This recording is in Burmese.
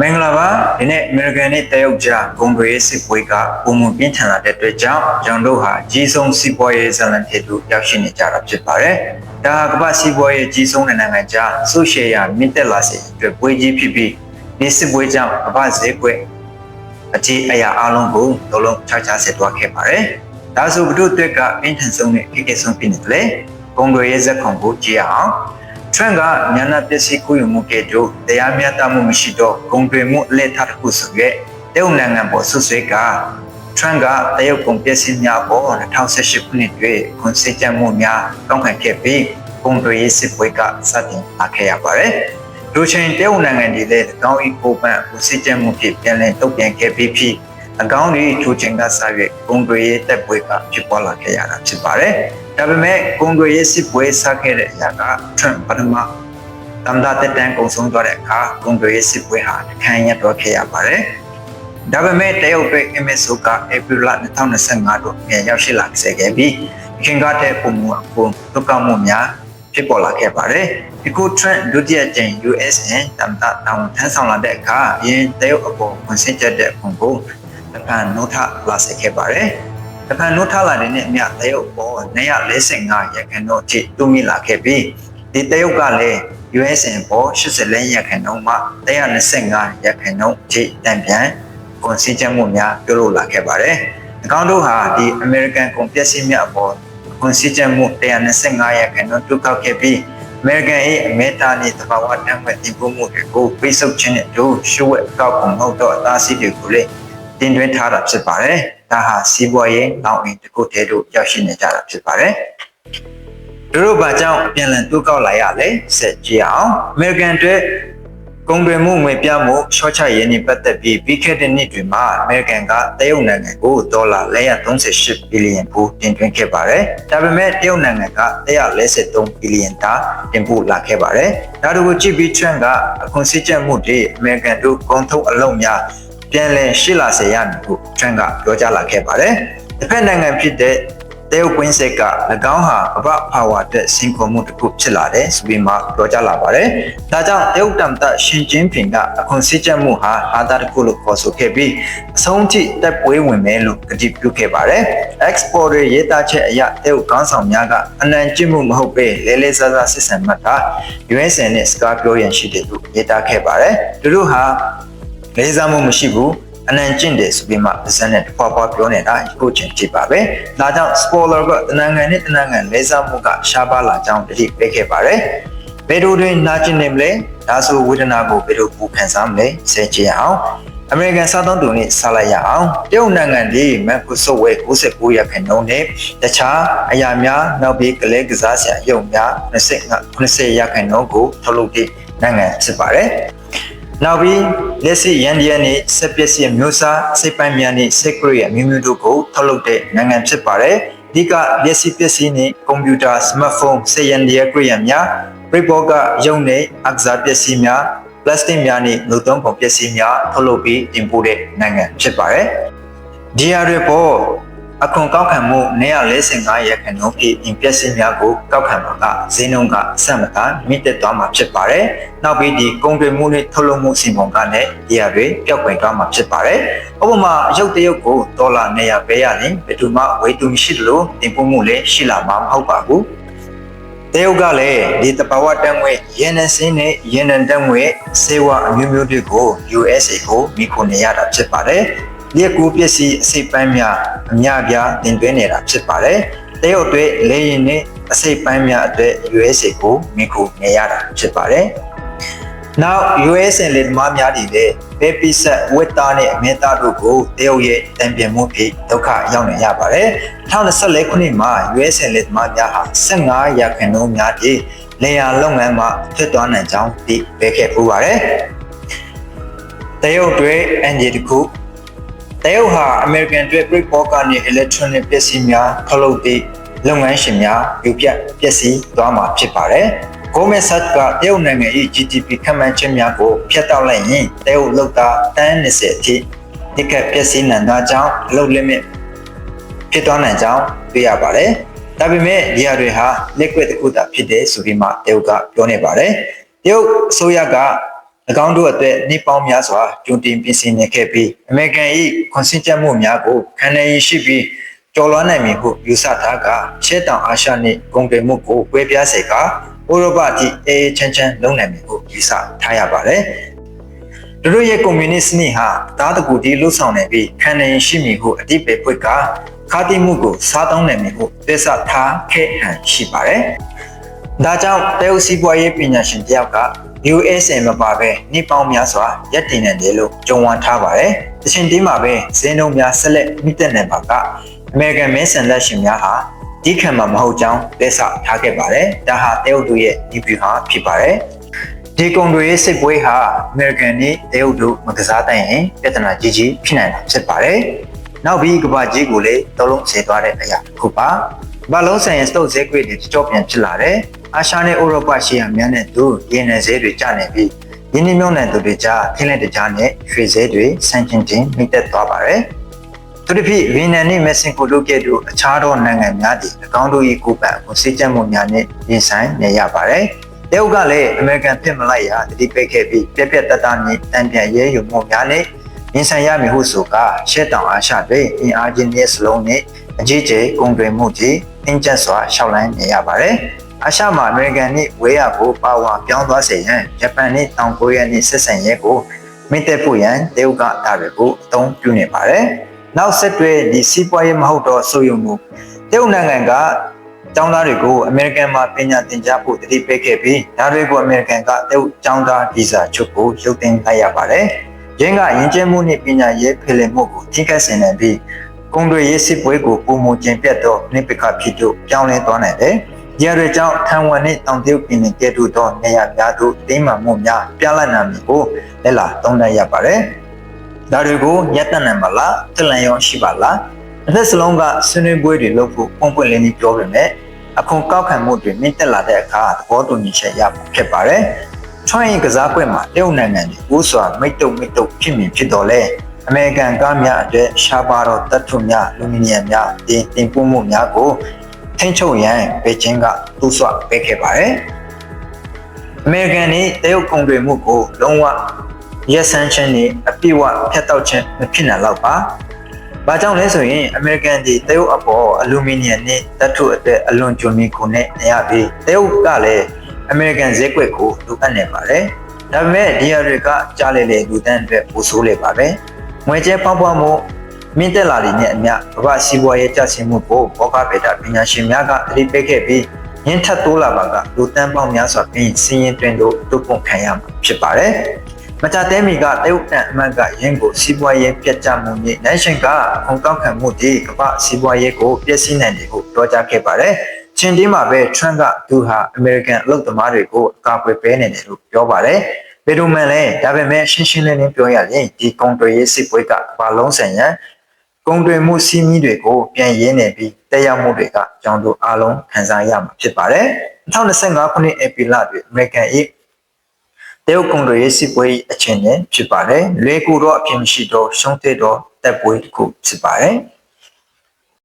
မင်္ဂလာပါဒီနေ့အမေရိကန်နဲ့တရုတ်ကြားဂုံတွေစစ်ပွဲကပုံမှန်ပြင်းထန်လာတဲ့အတွက်ကြောင့်ကျွန်တော်တို့ဟာကြီးဆုံးစီးပွားရေးဇာတ်လမ်းဖြစ်လို့ရောက်ရှိနေကြတာဖြစ်ပါတယ်။ဒါဟာကမ္ဘာစီးပွားရေးကြီးဆုံးတဲ့နိုင်ငံကြားဆိုရှယ်ယာမြင့်တက်လာစေအတွက်ပွဲကြီးဖြစ်ပြီးဒီစစ်ပွဲကြောင့်ကမ္ဘာဈေးကွက်အခြေအရာအလုံးကိုလုံးလုံးခြားခြားဆက်သွားခဲ့ပါတယ်။ဒါဆိုဘုဒ္ဓအတွက်ကပြင်းထန်ဆုံးနဲ့ခိကဲဆုံးဖြစ်နေတယ်လေ။ဂုံတွေရဲ့ဇက်ခုံကိုကြည့်အောင်။ trend ကညာနာပစ္စည်းကူးယူမှုကဲ့သို့တရားမျှတမှုမရှိတော့ကုန်သွယ်မှုအလက်ထတစ်ခုဆိုရဲတရုတ်နိုင်ငံပေါ်ဆွဆွဲက trend ကတရုတ်ကုန်ပစ္စည်းများပေါ်2018ခုနှစ်တွင်ခွန်စကြမှုများတောင်းခံခဲ့ပြီးကုန်သွယ်ရေးစစ်ပွဲကစတင်လာခဲ့ရပါတယ်။ဒိုချိန်တရုတ်နိုင်ငံတွေလည်းအကောင်းဤကိုပန့်ခွန်စကြမှုဖြစ်ပြန်လည်တုတ်ပြန်ခဲ့ပြီးဖြစ်အကောင်းဒီထိုချိန်ကစ၍ကုန်သွယ်ရေးတက်ပွဲကဖြစ်ပေါ်လာခဲ့ရတာဖြစ်ပါတယ်။ ဒါပေမဲ့ကုန်သွယ်ရေးစစ်ပွဲစခဲ့တဲ့အရာက Trump ပထမတမ်ဒါတက်တန်ကုန်ဆုံးသွားတဲ့အခါကုန်သွယ်ရေးစစ်ပွဲဟာတခန့်ရတော့ခဲ့ရပါတယ်။ဒါပေမဲ့တရုတ်အတွက် MSO က April 2025တို့ပြန်ရောက်ရှိလာခဲ့ခဲ့ပြီးခင်ကားတဲ့ပုံမှုအကုန်ဒုက္ခမှုများဖြစ်ပေါ်လာခဲ့ပါတယ်။ဒီကို trend ဒုတိယကြိမ် USN တမ်တာတောင်ထမ်းဆောင်လာတဲ့အခါယင်းတရုတ်အပေါ်ဝင်ဆင်းချက်တဲ့ပုံကိုတပန်နိုးထလာစေခဲ့ပါတယ်။ တပန်နိုးထလာတဲ့နေ့အမြတရုတ်ပေါ်245ရခိုင်တော့အထိတူမိလာခဲ့ပြီးဒီတရုတ်ကလည်း USN ပေါ်84ရခိုင်တော့မှ125ရခိုင်တော့အထိတံပြန်ကုန်စည်ချက်မှုများပြုလုပ်လာခဲ့ပါတယ်။အကောင့်တို့ဟာဒီ American ကုန်ပစ္စည်းများအပေါ်ကုန်စည်ချက်မှု125ရခိုင်တော့တူကောက်ခဲ့ပြီး American ရဲ့အမေတာနဲ့တဘာဝတမ်းမဲ့တင်ပို့မှုတွေကိုပိတ်ဆို့ခြင်းနဲ့တို့ရှုဝက်ကောက်ကုန်မဟုတ်တော့အသားစီးတွေကိုလည်း တင်သွင်းထားတာဖြစ်ပါတယ်။ဒါဟာစီးပွားရေးနောက်အင်တစ်ခုတည်းတို့ရောက်ရှိနေကြတာဖြစ်ပါတယ်။တို့တို့ဘာကြောင့်ပြန်လည်တိုးကောက်လာရလဲဆက်ကြည့်အောင်။ American အတွက်ကုန်သွယ်မှုငွေပြမှုရှော့ချရေးနဲ့ပတ်သက်ပြီးပြီးခဲ့တဲ့နှစ်တွေမှာ American ကတရုတ်နိုင်ငံကိုဒေါ်လာ438ဘီလီယံပိုတင်သွင်းခဲ့ပါတယ်။ဒါပေမဲ့တရုတ်နိုင်ငံက143ဘီလီယံတာတင်ပို့လာခဲ့ပါတယ်။ဒါတို့ကိုကြည့်ပြီး Trump ကအခွန်စည်းကျပ်မှုတွေ American တို့ကုန်ထုတ်အလုံးများ ပြန်လည်ရှိလာစေရမည်ဟု Trump ကပြောကြားလာခဲ့ပါတယ်။တစ်ဖက်နိုင်ငံဖြစ်တဲ့တရုတ်ကွင်းဆက်က၎င်းဟာကမ္ဘာပါဝါတက်စင်ကုန်မှုတစ်ခုဖြစ်လာတယ်ဆိုပြီးမှပြောကြားလာပါတယ်။ဒါကြောင့်တရုတ်တမ်တရှင်ကျင်းပင်ကအခွန်စည်းချက်မှုဟာအာသာတစ်ခုလို့ခေါ်ဆိုခဲ့ပြီးအဆုံးထိတက်ပွဲဝင်မယ်လို့ကတိပြုခဲ့ပါတယ်။ exporter ရေးသားချက်အရတရုတ်ကောင်းဆောင်များကအနံကျင့်မှုမဟုတ်ပဲလဲလဲစားစားစစ်ဆန်မှတ်တာ USN နဲ့စကားပြောရန်ရှိတယ်လို့ရေးသားခဲ့ပါတယ်။သူတို့ဟာ လေးစားမှုမရှိဘူးအနံကျင့်တယ်ဆိုပြီးမှပါဇက်နဲ့ပွားပွားပြောနေတာအခုချိန်ကြည့်ပါပဲ။ဒါကြောင့် spoiler ကတနင်္ဂနွေနဲ့တနင်္ဂနွေလေးစားမှုကရှားပါလာကြောင်းတတိပေးခဲ့ပါတယ်။ဘယ်လိုတွင်နာကျင်နေမလဲ။ဒါဆိုဝေဒနာကိုဘယ်လိုပူခံစားမလဲ။ဆက်ကြည့်အောင်။ American စားသုံးသူနဲ့ဆက်လိုက်ရအောင်တရုတ်နိုင်ငံဒီမက်ကိုဆိုဝဲ69ရာခိုင်နှုန်းနဲ့တခြားအရာများနောက်ပြီးကလေးကစားစရာရုံများ20 90ရာခိုင်နှုန်းကိုထုတ်လုပ်တဲ့နိုင်ငံဖြစ်ပါတယ် နောက်ပြီးလက်ရှိရန်ဒီယန်နဲ့စက်ပစ္စည်းမျိုးစားစိတ်ပိုင်းများနဲ့စက်ကရိယာမျိုးမျိုးတို့ကိုထုတ်လုပ်တဲ့နိုင်ငံဖြစ်ပါတယ်။ဒီကလက်ရှိပစ္စည်းနဲ့ကွန်ပျူတာစမတ်ဖုန်းစက်ရန်ဒီယကရိယာများပရိဘောကရုံနဲ့အကစားပစ္စည်းများပလတ်စတစ်များနဲ့လူသုံးကုန်ပစ္စည်းများထုတ်လုပ်ပြီးတင်ပို့တဲ့နိုင်ငံဖြစ်ပါတယ်။ဒီအရပေါ် အခွန်ကောက်ခံမှု945ရာခိုင်နှုန်းဖြင့်အင်ပျက်စီးများကိုကောက်ခံမှာကဈေးနှုန်းကဆက်မကမြင့်တက်သွားမှာဖြစ်ပါတယ်။နောက်ပြီးဒီကုန်သွယ်မှုနဲ့ထုတ်လုပ်မှုစီမံကလည်းဒီအတွေပျောက်ကွယ်သွားမှာဖြစ်ပါတယ်။ဥပမာရုပ်တရုပ်ကိုဒေါ်လာ900ပဲရရင်ဘယ်သူမှဝယ်သူမရှိလို့တင်ပို့မှုလည်းရှိလာမှာမဟုတ်ပါဘူး။တရုတ်ကလည်းဒီတဘာဝတန်ငွေရန်နစင်းနဲ့ရန်နတန်ငွေစေဝါအမျိုးမျိုးတွေကို USA ကိုမိခိုနေရတာဖြစ်ပါတယ်။ ရက်ကူပစ္စည်းအစိပ်ပိုင်းများအများပြားတင်သွင်းနေတာဖြစ်ပါတယ်။တရုတ်အတွက်လေရင်နဲ့အစိပ်ပိုင်းများအတွက် USA ကိုမိခိုနေရတာဖြစ်ပါတယ်။ Now US လေသမားများတွေလည်းပဲပိဆက်ဝက်သားနဲ့အမဲသားတို့ကိုတရုတ်ရဲ့တံပြန်မှုဖြစ်ဒုက္ခရောက်နေရပါတယ်။2024ခုနှစ်မှာ US လေသမားများဟာ15ရာခိုင်နှုန်းများတည်လေယာလုပ်ငန်းမှာဖြစ်သွားနိုင်ကြောင်းသိပေးခဲ့ပူပါတယ်။တရုတ်တွေအန်ဂျီတခု တရုတ်ဟာ American အတွက် Great Poker နဲ့ Electronic ပစ္စည်းများထုတ်လုပ်သည့်လုပ်ငန်းရှင်များယူပြပစ္စည်းသွားမှာဖြစ်ပါတယ်။ Goldman Sachs ကတရုတ်နိုင်ငံ၏ GDP ခန့်မှန်းချက်များကိုဖျက်တောက်လိုက်ရင်တရုတ်လောက်သားတန်း20အထိဒီကပစ္စည်းနံသားကြောင့်အလုပ် limit ဖြစ်သွားနိုင်ကြောင်းသိရပါတယ်။ဒါပေမဲ့ဒီဟာတွေဟာ liquid တစ်ခုသာဖြစ်တယ်ဆိုပြီးမှတရုတ်ကပြောနေပါတယ်။တရုတ်အစိုးရက၎ င်းတို့အတွက်နှိပေါင်းများစွာကြုံတင်ပြင်ဆင်နေခဲ့ပြီးအမေရိကန်၏ခွန်စင်ချက်မှုများကိုခံနိုင်ရည်ရှိပြီးကျော်လွှားနိုင်မည်ဟုယူဆထားကရှေ့တောင်အာရှနှင့်ကုန်သွယ်မှုကိုကွဲပြားစေကာဥရောပအထိအေးချမ်းချမ်းလုပ်နိုင်မည်ဟုယူဆထားရပါတယ်။တို့ရဲ့ကွန်မြူနစ်စနစ်ဟာတားတကူတီလှုပ်ဆောင်နေပြီးခံနိုင်ရည်ရှိမည်ဟုအတိပ္ပယ်ဖွက်ကခါတိမှုကိုစားတောင်းနိုင်မည်ဟုသစ္စာထားခဲ့ဟန်ရှိပါတယ်။ဒါကြောင့်တရုတ်စီးပွားရေးပညာရှင်တယောက်က USM မပါပဲနှိပေါင်းများစွာရက်တင်နေတယ်လို့ကြုံဝန်းထားပါတယ်။တချင်တင်းမှာပဲဈေးနှုန်းများဆက်လက်မြင့်တက်နေပါကအမေရိကန်မဲဆန်လက်ရှင်များဟာဒီခံမှာမဟုတ်ကြောင်းလက်ဆထားခဲ့ပါတယ်။ဒါဟာတရုတ်တို့ရဲ့ဒီဗျူဟာဖြစ်ပါတယ်။ဒီကုန်တွေရဲ့စစ်ပွဲဟာအမေရိကန်နဲ့တရုတ်တို့မကစားတတ်ရင်ပြဿနာကြီးကြီးဖြစ်နိုင်တာဖြစ်ပါတယ်။နောက်ပြီးကမ္ဘာကြီးကိုလည်းတလုံးဆဲသွားတဲ့အရာတစ်ခုပါ။ဘာလုံးဆိုင်ရဲ့စတုတ်ဈေးကွက်တွေကြောပြန်ဖြစ်လာတယ်။ အာရှနဲ့ဥရောပရှေ့ရများနဲ့သူရင်းနှံဈေးတွေကျနေပြီးယင်းနှမြုံနယ်သူတွေကြားခင်းလက်တကြားနဲ့ရွှေဈေးတွေဆန့်ကျင်ခြင်းမိတက်သွားပါတယ်။သူတို့ဖြစ်ဗီယက်နမ်နဲ့မက္ကဆီကိုတို့ကဲ့သို့အခြားသောနိုင်ငံများသည်အကောင့်တို့၏ကိုယ်ပိုင်ကိုစိတ်ကြမှုများနဲ့ရင်ဆိုင်နေရပါတယ်။တရုတ်ကလည်းအမေရိကန်ဖြစ်မလိုက်ရာတတိပိတ်ခဲ့ပြီးပြက်ပြက်တတ်တာနဲ့တံပြန်ရဲယူမှုများနဲ့ရင်ဆိုင်ရမည်ဟုဆိုကရှက်တောင်အာရှတွင်အင်အားချင်းရဲ့စလုံးနဲ့အကြီးကျယ်ကုန်တွင်မှုကြီးအင်းကျက်စွာရှောက်လန်းနေရပါတယ်။ အာရှမှာအမေရိကန်နှင့်ဝေးရကိုပါဝါပြောင်းသွားစေရန်ဂျပန်နှင့်တောင်ကိုရီးယားနှင့်ဆက်ဆံရေးကိုမိတက်ဖို့ရန်တရုတ်ကဒါတွေကိုအသုံးပြုနေပါတယ်။နောက်ဆက်တွဲဒီစီးပွားရေးမဟုတ်တော့ဆိုယုံမှုတရုတ်နိုင်ငံကကျောင်းသားတွေကိုအမေရိကန်မှာပညာသင်ကြားဖို့တတိပေးခဲ့ပြီးဒါတွေကိုအမေရိကန်ကတရုတ်ကျောင်းသားဗီဇာချုပ်ကိုရုပ်သိမ်းလိုက်ရပါတယ်။ရင်းကယဉ်ကျေးမှုနှင့်ပညာရေးဖိလင်မှုကိုထိခိုက်စေနိုင်ပြီးကုန်တွေရေးစစ်ပွဲကိုပုံမကျင်ပြတ်သောနိပကဖြစ်တို့ပြောင်းလဲသွားနိုင်တယ်။ ဒီရတဲ့ကြောင့်ထန်ဝမ်နှင့်တောင်တရုတ်ပြည်နယ်ကဲ့သို့သောနေရာများသို့တိမ့်မှမှုများပြလာနိုင်မည်ကိုလက်လာသုံးသပ်ရပါတယ်။ဒါတွေကိုညက်တနိုင်ပါလားတလန်ရောရှိပါလား။တစ်သက်စလုံးကဆွေးနွေးပွဲတွေလုပ်ဖို့ပုံပွင့်လင်းပြီးပြောပေမဲ့အခုကောက်ခံမှုတွေမြင့်တက်လာတဲ့အခါသဘောတူညီချက်ရဖြစ်ပါတယ်။ချွမ်းရင်ကစားကွက်မှာတရုတ်နိုင်ငံတွေဥစွာမိတ်တုံမိတ်တုံဖြစ်မြင်ဖြစ်တော်လဲအမေရိကန်ကားများအတွက်ရှားပါတော့တပ်ထုများလူမီနီယံများတင်တင်ပို့မှုများကို ထိန်းချုပ်ရန်ဘေကျင်းကတူးဆွပေးခဲ့ပါတယ်။အမေရိကန်နဲ့တရုတ်ကုန်တွေမှုကိုလုံးဝရက်ဆန်းခြင်းနဲ့အပြည့်အဝဖျက်တောက်ခြင်းမဖြစ်နိုင်တော့ပါ။ဘာကြောင့်လဲဆိုရင်အမေရိကန်ဒီတရုတ်အပေါ်အလူမီနီယံနဲ့တပ်ထုအတွက်အလွန်ကျွံမီကိုနဲ့နေရပြီးတရုတ်ကလည်းအမေရိကန်ဈေးကွက်ကိုလိုအပ်နေပါတယ်။ဒါပေမဲ့ဒီဟာတွေကကြားလေလေလူတန်းအတွက်ပိုဆိုးလေပါပဲ။ငွေကြေးပေါက်ပွားမှု မြင့်တက်လာတဲ့နဲ့အမျှကမ္ဘာစီးပွားရေးကျဆင်းမှုကိုဘောဂဗေဒပညာရှင်များကသတိပေးခဲ့ပြီးရင်းထက်တိုးလာပါကလူတန်းပေါင်းများစွာပြီးစီးရင်တွင်တို့တုပ်ပုံခံရမှာဖြစ်ပါတယ်။မကြတဲ့မီကတရုတ်တန်အမတ်ကရင်းကိုစီးပွားရေးပြတ်ကျမှုနဲ့နိုင်ရှင်ကခုံကောက်ခံမှုဒီကမ္ဘာစီးပွားရေးကိုပျက်စီးနိုင်တယ်ကိုပြောကြားခဲ့ပါတယ်။ချင်းတင်းမှာပဲ Trump ကသူဟာ American အလုပ်သမားတွေကိုအကာအကွယ်ပေးနေတယ်လို့ပြောပါတယ်။ဘယ်လိုမှလဲဒါပေမဲ့ရှင်းရှင်းလင်းလင်းပြောရရင်ဒီကွန်ထရီစစ်ပွဲကဘာလုံးဆိုင်ရန် ကုန်တွင်မှုစီးမီးတွေကိုပြန်ရင်းနေပြီးတက်ရောက်မှုတွေကကျောင်းတို့အားလုံးခံစားရမှာဖြစ်ပါတယ်။2025ခုနှစ်ဧပြီလတွင်အမေရိကန်၏တရုတ်ကုန်တွေစစ်ပွဲအခြေအနေဖြစ်ပါတယ်။လွေကူတော့အဖြစ်မရှိတော့ရှုံးတဲ့တော့တက်ပွဲတစ်ခုဖြစ်ပါတယ်။